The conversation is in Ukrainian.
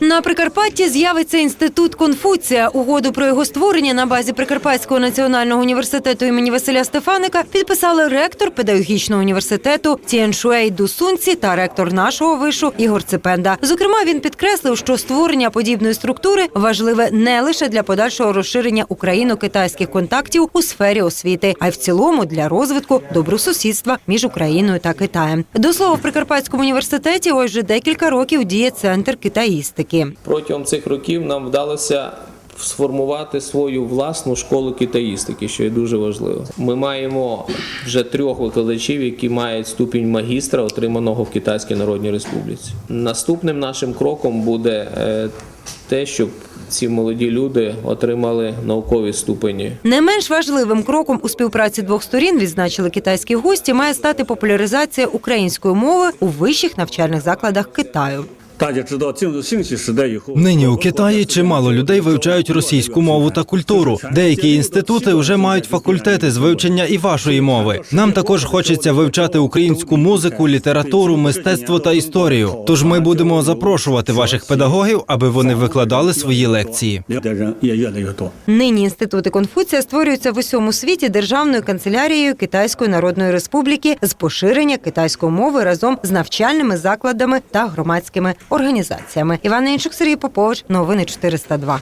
На Прикарпатті з'явиться інститут Конфуція. Угоду про його створення на базі Прикарпатського національного університету імені Василя Стефаника підписали ректор педагогічного університету Тієншуей Дусунці та ректор нашого вишу Ігор Ципенда. Зокрема, він підкреслив, що створення подібної структури важливе не лише для подальшого розширення україно-китайських контактів у сфері освіти, а й в цілому для розвитку добросусідства між Україною та Китаєм. До слова, в Прикарпатському університеті ось вже декілька років діє центр китаїстики. Протягом цих років нам вдалося сформувати свою власну школу китаїстики, що є дуже важливо. Ми маємо вже трьох викладачів, які мають ступінь магістра, отриманого в Китайській Народній Республіці. Наступним нашим кроком буде е, те, щоб ці молоді люди отримали наукові ступені. Не менш важливим кроком у співпраці двох сторін відзначили китайські гості, має стати популяризація української мови у вищих навчальних закладах Китаю. Нині у Китаї чимало людей вивчають російську мову та культуру. Деякі інститути вже мають факультети з вивчення і вашої мови. Нам також хочеться вивчати українську музику, літературу, мистецтво та історію. Тож ми будемо запрошувати ваших педагогів, аби вони викладали свої лекції. Нині інститути Конфуція створюються в усьому світі державною канцелярією Китайської Народної Республіки з поширення китайської мови разом з навчальними закладами та громадськими організаціями. Іван Інчук, Сергій Попович, новини 402.